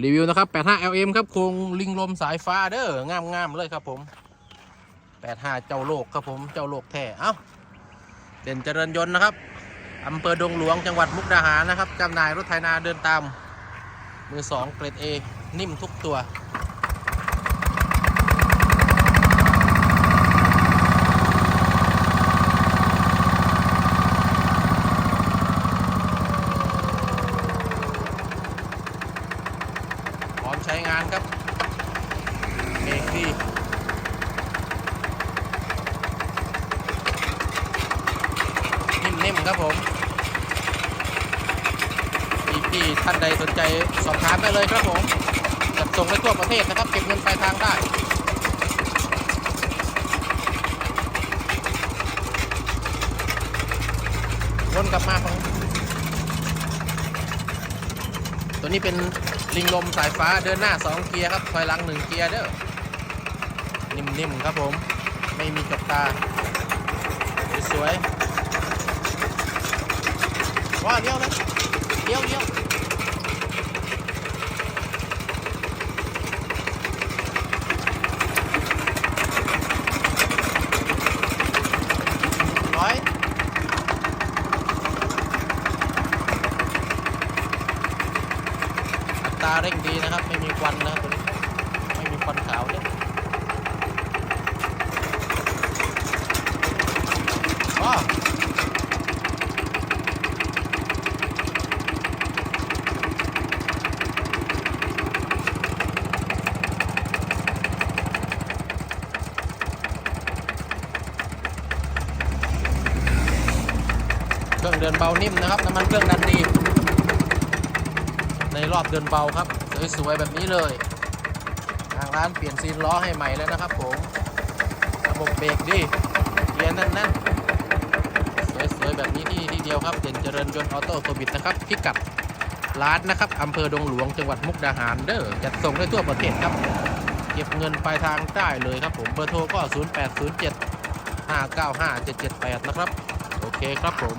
รีวิวนะครับ 85 LM ครับโครงลิงลมสายฟ้าเด้องามงามเลยครับผม 85 เจ้าโลกครับผมเจ้าโลกแท้เอ้าเด่นเจริญยนต์นะครับอำเภอดงหลวงจังหวัดมุกดาหารนะครับจำหน่ายรถไถนาเดินตามมือสองเกรด A นิ่มทุกตัว พร้อมใช้งานครับเบรกดีนิ่มๆครับผมพี่ท่านใดสนใจสอบถามได้เลยครับผมจัดส่งไปทั่วประเทศนะครับ เก็บเงินปลายทางได้วนกลับมาของตัวนี้เป็น ลิงลมสายฟ้าเดินหน้า 2 เกียร์ครับถอยหลัง 1 เกียร์เด้อ นิ่มๆครับผม ไม่มีกบตา สวยๆว้าเลี้ยวเลยเลี้ยวเลี้ยวร้อย อั ตาเร่งดีนะครับ ไม่มีควันนะตัวนี้ไม่มีควันขาวเลยว้าเครื่องเดินเบานิ่มนะครับน้ำมันเครื่องดันดี ในรอบเดินเบาครับสวยๆแบบนี้เลยทางร้านเปลี่ยนซีนล้อให้ใหม่แล้วนะครับผมระบบเบรกดีเกียร์แน่นๆสวยๆแบบนี้ที่ที่เดียวครับเด่นเจริญยนต์ออโต้โซบิดนะครับพิกัดร้านนะครับอำเภอดงหลวงจังหวัดมุกดาหารเด้อจัดส่งได้ทั่วประเทศครับเก็บเงินปลายทางได้เลยครับผมเบอร์โทรก็ 0807 595 778 นะครับ โอเคครับผม